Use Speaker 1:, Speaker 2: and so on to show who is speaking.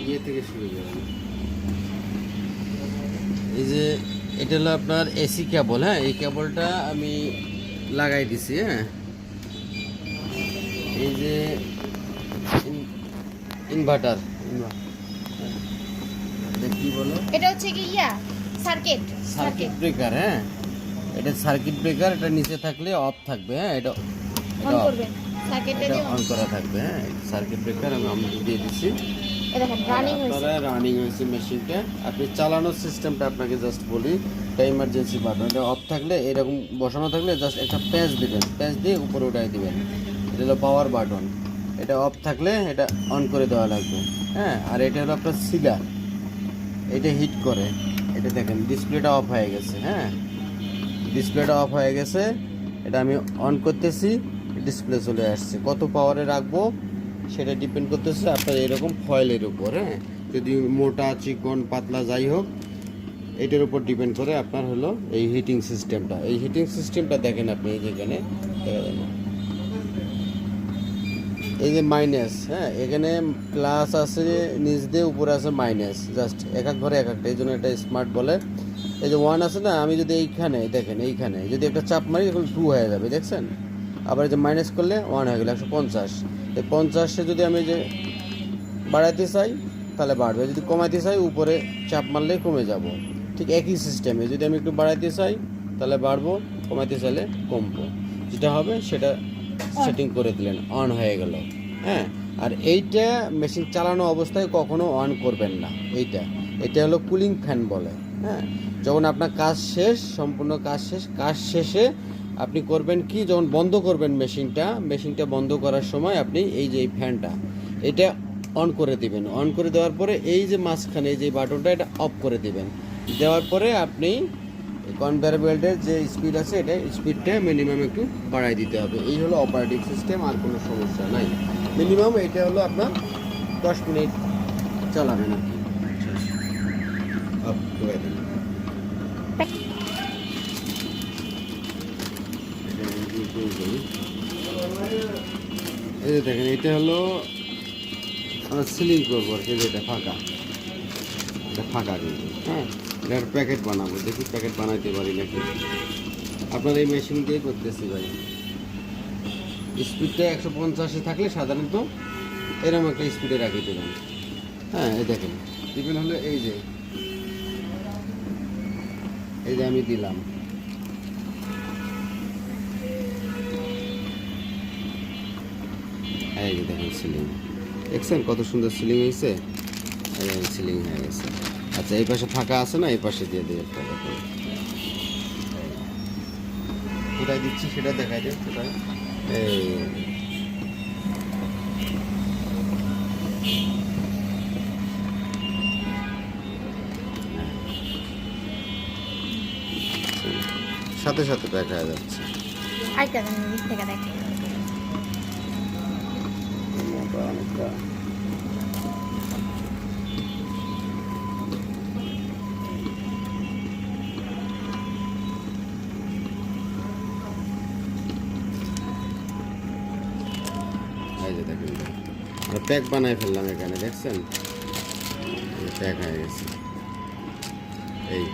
Speaker 1: ইয়ে থেকে শুরু করেন এই যে এটা হলো আপনার এসি কেবল হ্যাঁ? এই কেবলটা আমি লাগাই দিছি হ্যাঁ? এই যে ইনভার্টার। কি বলো?
Speaker 2: এটা হচ্ছে কি ইয়া? সার্কিট।
Speaker 1: সার্কিট ব্রেকার হ্যাঁ? এটা সার্কিট ব্রেকার এটা নিচে থাকলে অফ থাকবে হ্যাঁ? এটা
Speaker 2: অন দিয়ে
Speaker 1: অন করা থাকবে হ্যাঁ? সার্কিট ব্রেকার আমি আমি দিয়ে দিচ্ছি
Speaker 2: রানিং হয়েছে।
Speaker 1: মেশিনটা আপনি চালানোর সিস্টেমটা আপনাকে জাস্ট বলি এটা বাটন এটা অফ থাকলে, এরকম বসানো থাকলে জাস্ট একটা দিয়ে উপরে দিবেন। এটা হলো পাওয়ার বাটন এটা অফ থাকলে এটা অন করে দেওয়া লাগবে। হ্যাঁ আর এটা হলো সিলার এটা হিট করে। এটা দেখেন ডিসপ্লেটা অফ হয়ে গেছে হ্যাঁ। ডিসপ্লেটা অফ হয়ে গেছে। এটা আমি অন করতেছি ডিসপ্লে চলে আসছে। কত পাওয়ারে রাখব? সেটা ডিপেন্ড করতেছে আপনার এরকম ফয়েলের উপর হ্যাঁ? যদি মোটা, চিকন, পাতলা যাই হোক, এটার উপর ডিপেন্ড করে আপনার হলো এই হিটিং সিস্টেমটা এই হিটিং সিস্টেমটা দেখেন আপনি এই যেখানে। এই যে মাইনাস হ্যাঁ? এখানে প্লাস আছে, নিচ দিয়ে উপরে আছে মাইনাস জাস্ট এক এক ঘরে এক একটা, এই জন্য একটা স্মার্ট বলে। এই যে ওয়ান আছে না, আমি যদি এইখানে, দেখেন এইখানে, যদি একটা চাপ মারি, এখন টু হয়ে যাবে, দেখছেন? আবার যে মাইনাস করলে ওয়ান হয়ে গেলে, একশো পঞ্চাশ। এই পঞ্চাশে যদি আমি যে বাড়াইতে চাই, তাহলে বাড়বে। যদি কমাইতে চাই, উপরে চাপ মারলে কমে যাব। ঠিক একই সিস্টেমে যদি আমি একটু বাড়াইতে চাই, তাহলে বাড়বো, কমাইতে চাইলে কমবো। যেটা হবে, সেটা সেটিং করে দিলেন অন হয়ে গেল। হ্যাঁ? আর এইটা মেশিন চালানো অবস্থায় কখনো অন করবেন না। এইটা। এটা হলো কুলিং ফ্যান বলে। হ্যাঁ যখন আপনার কাজ শেষ, সম্পূর্ণ কাজ শেষ, কাজ শেষে আপনি করবেন কি? যখন বন্ধ করবেন মেশিনটা মেশিনটা বন্ধ করার সময় আপনি এই যে এই ফ্যানটা, এটা অন করে দিবেন। অন করে দেওয়ার পরে এই যে মাঝখানে এই যে বাটনটা, এটা অফ করে দিবেন। দেওয়ার পরে আপনি কনভেয়ার বেল্টের যে স্পিড আছে, এটা স্পিডটা মিনিমাম একটু বাড়াই দিতে হবে। এই হলো অপারেটিং সিস্টেম আর কোনো সমস্যা নাই। মিনিমাম এটা হলো আপনার দশ মিনিট চালাবেন কি। Up। এটা করি। এই যে দেখেন, এটা হলো আমরা সিলিং করব আর কি যেটা ফাঁকা এটা ফাঁকা কিন্তু হ্যাঁ এটার প্যাকেট বানাবো, দেখি প্যাকেট বানাইতে পারি নাকি আপনার এই মেশিন দিয়ে করতেছি ভাই স্পিডটা একশো পঞ্চাশে থাকলে সাধারণত এরকম একটা স্পিডে রাখি দেবেন হ্যাঁ এই দেখেন দিবেন হলো এই যে এই যে আমি দিলাম। দেখেন সিলিং। দেখছেন কত সুন্দর সিলিং হয়েছে সিলিং হয়ে গেছে। আচ্ছা এই পাশে ফাঁকা আছে না? এই পাশে দিয়ে দিই একটা কোথায় দিচ্ছি সেটা দেখাই দে কোথায়? এই সাথে সাথে দেখা যাচ্ছে।
Speaker 2: আরেকটা দিক থেকে
Speaker 1: অনেকটা প্যাক বানাই ফেললাম এখানে দেখছেন? প্যাক হয়ে গেছে। এই।